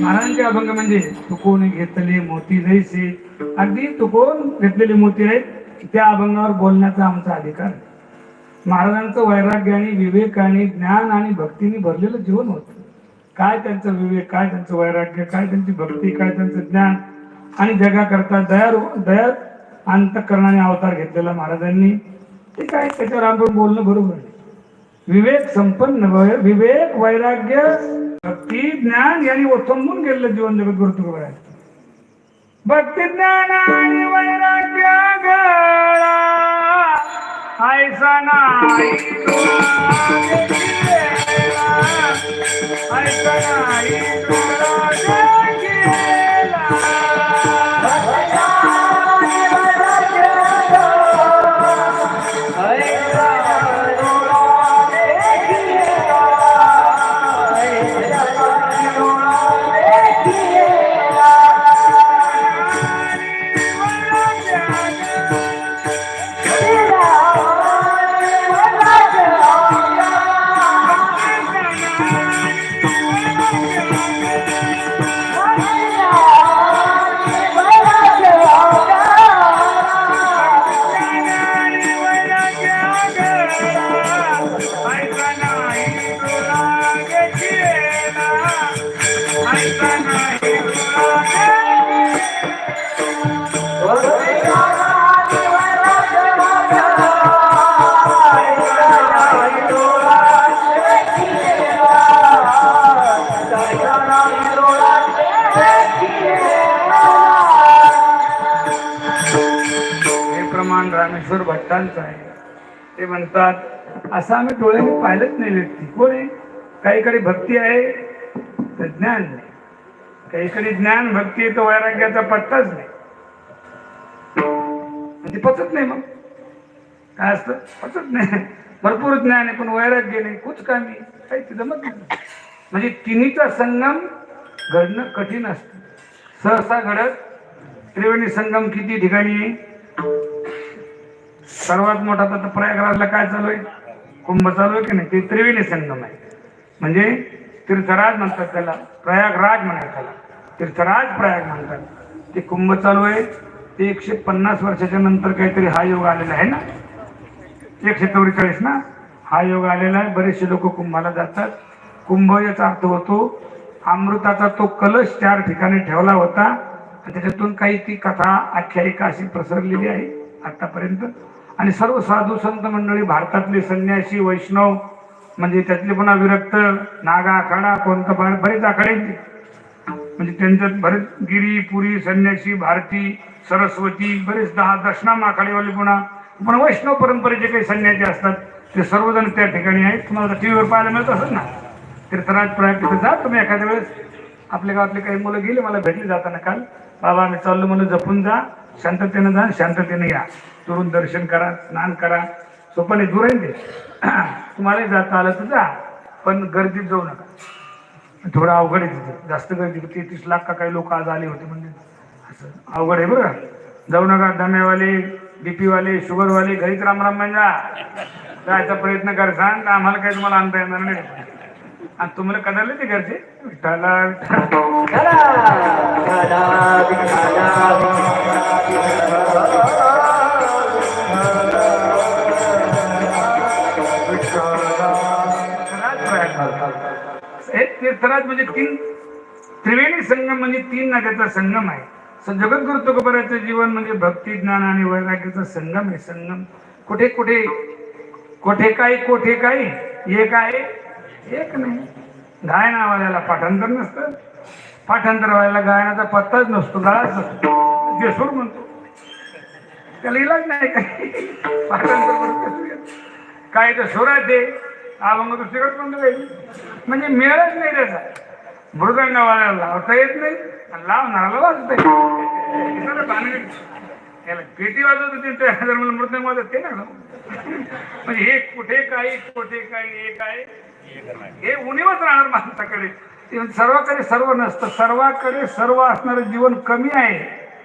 महाराजांचे अभंग म्हणजे तुकोन घेतले मोती जैसे अगदी तुकोन घेतलेले मोती आहेत त्या अभंगावर बोलण्याचा आमचा अधिकार महाराजांचं वैराग्य आणि विवेक आणि ज्ञान आणि भक्तीने भरलेलं जीवन होतं. काय त्यांचं विवेक काय त्यांचं वैराग्य काय त्यांची भक्ती काय त्यांचं ज्ञान? आणि जगाकरता दया दया अंतकरणाने अवतार घेतलेला महाराजांनी. ते काय त्याच्यावर आपण बोलणं बरोबर आहे. विवेक संपन्न विवेक वैराग्य भक्ती ज्ञान यांनी ओथंबून गेलेलं जीवन जगत गुरु आहे भक्ती ज्ञान आणि वैराग्य गळा ऐसा नाही ऐसा नाही ते म्हणतात असं आम्ही डोळ्याने पाहिलंच नाही व्यक्ती. कोण आहे? काहीकडे भक्ती आहे तर ज्ञान नाही. काहीकडे ज्ञान भक्ती आहे तर वैराग्याचा पत्ताच नाही. म्हणजे पचत नाही मग. काय असतं? पचत नाही. भरपूर ज्ञान आहे पण वैराग्य नाही. कुछ कामी काही ते जमत नाही. म्हणजे तिन्हीचा संगम घडणं कठीण असतं. सहसा घडत त्रिवेणी संगम किती ठिकाणी सर्वात मोठा आता प्रयागराजला काय चालू आहे? कुंभ चालू आहे की नाही? ते त्रिवेणी संगम आहे. म्हणजे तीर्थराज म्हणतात त्याला प्रयागराज म्हणतात त्याला. तीर्थराज प्रयाग म्हणतात. ते कुंभ चालू आहे. ते एकशे पन्नास वर्षाच्या नंतर काहीतरी हा योग आलेला आहे ना? एकशे चौवेचाळीस ना? हा योग आलेला आहे. बरेचसे लोक कुंभाला जातात. कुंभ याचा अर्थ होतो अमृताचा तो कलश चार ठिकाणी ठेवला होता. आणि त्याच्यातून काही ती कथा आख्यायिका अशी प्रसरलेली आहे. आतापर्यंत. आणि सर्व साधू संत मंडळी भारतातले संन्यासी वैष्णव म्हणजे त्यातले पुन्हा विरक्त नागा आखाडा कोणतं बरेच आखाडे म्हणजे त्यांच्यात बरेच गिरी पुरी संन्यासी भारती सरस्वती बरेच दहा दशनाम आखाडेवाले पुन्हा. पण वैष्णव परंपरेचे काही संन्यासी असतात ते सर्वजण त्या ठिकाणी आहेत. तुम्हाला टी व्हीवर पाहायला मिळत असेल ना? तीर्थराज प्रयाग तिथे जा. तुम्ही एखाद्या वेळेस आपल्या गावातले काही मुलं गेले मला भेटले जाताना काल. बाबा आम्ही चाललो म्हणून जपून जा. शांततेनं जा शांततेनं या. तुरून दर्शन करा स्नान करा. सोपाने दूर आहे ते. तुम्हाला जाता आलं तर जा पण गर्दीत जाऊ नका. थोडं अवघड आहे तिथे. जास्त गर्दी तेहतीस लाख का काही लोक आज आले होते म्हणजे. असं अवघड आहे बरं. जाऊ नका दम्यावाले बीपीवाले शुगरवाले शुगर वाले घरीच रामराम म्हणजे जायचा प्रयत्न कर सांग. आम्हाला काही तुम्हाला आणता येणार नाही. आणि तुम्हाला कदाले ते घरचे? विठ्ठला तीर्थराज म्हणजे तीन त्रिवेणी संगम म्हणजे तीन नद्याचा संगम आहे. जगद्गुरु तुकोबाराचं जीवन म्हणजे भक्ती ज्ञान आणि वैराग्याचा संगम आहे. संगम कुठे कुठे कोठे काय कोठे काय एक आहे एक नाही. गाय नावाल्याला पाठांतर नसतं. पाठांतर व्हायला गायनाचा पत्ताच नसतो गळाच नसतो. बेसूर म्हणतो. त्याला इलाज नाही काही. पाठांतर काय तर सुरात आहे अभंग दुसरीकडे तोंड जाईल म्हणजे मिळत नाही त्याचा. मृदंगावाल्याला लावता येत नाही आणि लावणाराला वाजता येत नाही. याला पेटी वाजवत होती त्या जर मला मृदंग वाजत ते ना म्हणजे हे कुठे काही कुठे काही हे काय? हे उणीवच राहणार माणसाकडे. सर्वाकडे सर्व नसतं. सर्वाकडे सर्व असणारं जीवन कमी आहे.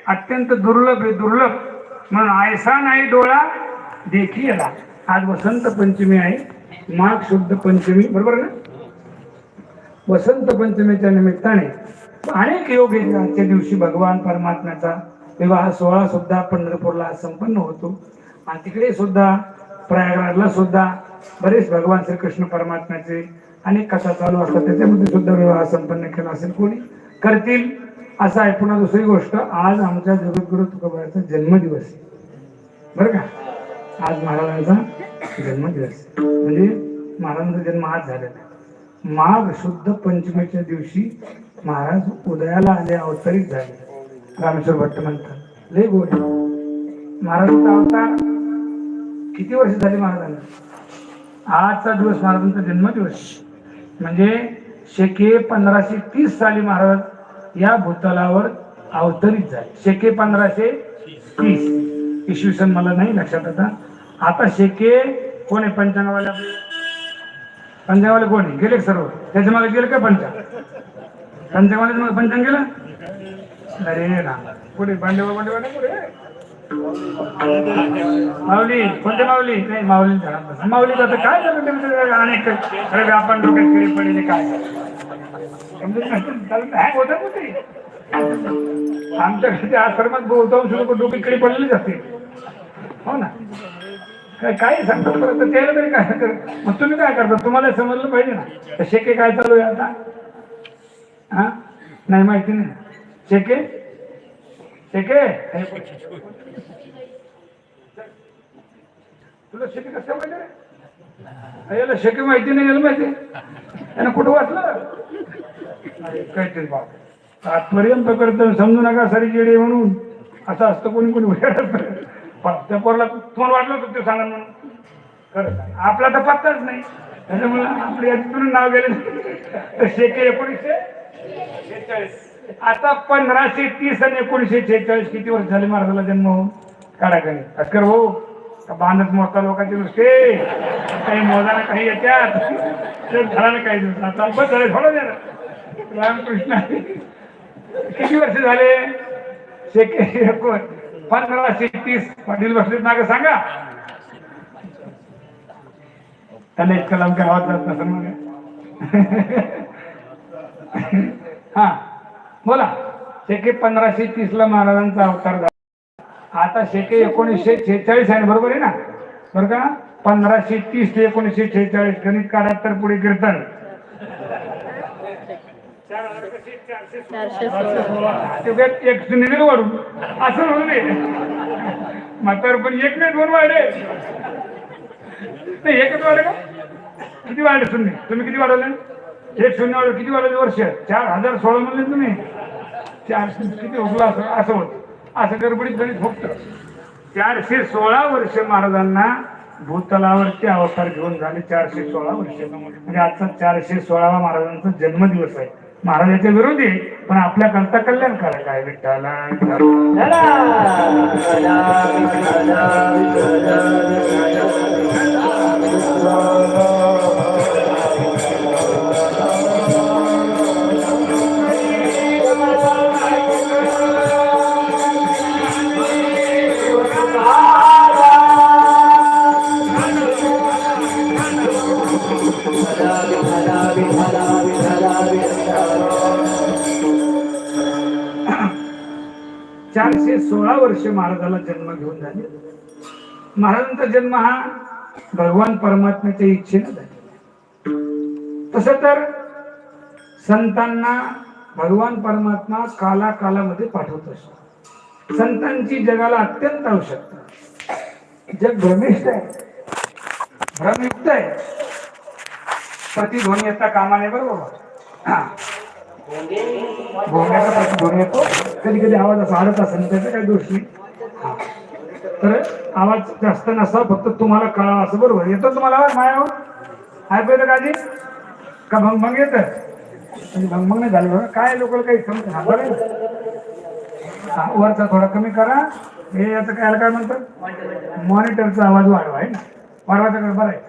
अत्यंत दुर्लभ आहे दुर्लभ. म्हणून आयसा नाही डोळा देखी आज वसंत पंचमी आहे. माघ शुद्ध पंचमी बरोबर ना? वसंत पंचमीच्या निमित्ताने अनेक योग आहेत. आजच्या दिवशी भगवान परमात्म्याचा विवाह सोहळा सुद्धा पंढरपूरला संपन्न होतो. आणि तिकडे सुद्धा प्रयागराजला सुद्धा बरेच भगवान श्रीकृष्ण परमात्म्याचे अनेक कथा चालू असतात. त्याच्यामध्ये सुद्धा विवाह संपन्न केला असेल कोणी? करतील असं आहे. पुन्हा दुसरी गोष्ट आज आमच्या जगद्गुरु तुकोबाचा जन्मदिवस. आहे बरं का? आज महाराजांचा जन्मदिवस. म्हणजे महाराजांचा जन्म आज झालेला माघ शुद्ध पंचमीच्या दिवशी महाराज उदयाला आले अवतरित झाले. रामेश्वर भट्ट म्हणतात लय गोड महाराजांचा अवतार किती वर्ष झाले महाराजांना? आजचा दिवस महाराजांचा जन्मदिवस. म्हणजे शेके पंधराशे तीस साली महाराज या भूतलावर अवतरित झाले. शेके पंधराशे तीस. इसवी सन मला नाही लक्षात आता. आता शेके कोण आहे? पंचांगवाले आपले पंचांगवाले कोण आहे? गेले सर्व? त्याच्यामागे गेले का पंचांग पंचांगवाले मग पंचांग गेलं? अरे ना. पुढे भांडेवा भांडेवा नाही माऊली कोणते माऊली? नाही माऊली माऊली आता काय झालं? ते अनेक अरे आपण डोक्यात किडी पडले काय? हँग होतं ना ते? आमच्याकडे आश्रमात बहुतांश लोक डोके कडी पडलेलीच असतील. हो ना? काय काय सांगतात परत त्याला तरी काय मग तुम्ही काय करता? तुम्हाला समजलं पाहिजे ना. तर शेके काय चालू आहे आता? हा? नाही माहिती नाही. शेके? शेके? तुला शेके कसं माहिती याला शेके माहिती नाही याला माहिती यानं कुठं वाचलं? काहीतरी बाप. आजपर्यंत करतो समजू नका सारी जेडे म्हणून. असं असतं कोणी कोणी वेळ असतं पण त्या पोरला तुम्हाला वाटलं होतं ते सांगा म्हणून. खरं आपला तर पत्ताच नाही. त्याच्यामुळे आपल्या यादीतून नाव गेलं तर शेके एकोणीसशे शेहेचाळीस. आता पंधराशे तीस आणि एकोणीसशे शेहेचाळीस किती वर्ष झाले महाराजाला जन्म होऊन? काढा काही अस्कर भाऊ का बांधत मोठा लोकांचे नुसते. काही मोजाना काही येत्यात. ते झाला काही दिवस आता बस झाले थोडं द्या रामकृष्ण किती वर्ष झाले? शेके एकोण पंधराशे तीस पाटील बसले नाग सांगा. त्याला इतकं लवकर आवाज जात नसेल मग. हा बोला. शेके पंधराशे तीस ला महाराजांचा अवतार झाला. आता शेके एकोणीसशे छेचाळीस आहे बरोबर आहे ना? बरं का? पंधराशे तीस ते एकोणीसशे छेचाळीस गणित काढा तर पुढे कीर्तन. चारशे सोळा एक निघेल वाढून असं म्हणून नये म्हातार पण एक नाही दोन वाढे नाही एकच वाढे का किती वाढले शून्य तुम्ही किती वाढवले एक शून्य वाढले किती वाढवले वर्ष चार हजार सोळा म्हणले तुम्ही चार किती हुकला असं असं होत असं गडबडीत गणित फक्त चारशे सोळा वर्ष महाराजांना भूतलावरती अवतार घेऊन झाले चारशे सोळा वर्ष म्हणजे आजचा चारशे सोळावा महाराजांचा जन्मदिवस आहे. महाराजांच्या विरोधी पण आपल्या करता कल्याणकारक आहे विठ्ठला चारशे सोळा वर्ष महाराजाला जन्म घेऊन झाले. महाराजांचा जन्म हा भगवान परमात्म्याच्या इच्छेने झाला तस तर संतांना भगवान परमात्मा काला कालामध्ये पाठवत असतो. संतांची जगाला अत्यंत आवश्यकता जग भ्रमिष्ठ आहे. भ्रमयुक्त आहे. प्रतिध्वनी आता कामाने बरोबर. भोंग्याचा प्रश्न प्रतिध्वनी येतो. कधी कधी आवाज असा आडत असेल त्याचा काही दोष नाही. तर आवाज जास्त नसा फक्त तुम्हाला कळावा असं बरोबर. येतो तुम्हाला आवाज मायावर? ऐकू येतं का आधी का भंग येत म्हणजे भंग नाही झालं बरं. काय लोक काही समज बरं आहे. हा, वरचा थोडा कमी करा. हे याचं काय काय म्हणतात? मॉनिटरचा आवाज वाढवा आहे ना? वाढवायचा बरं आहे.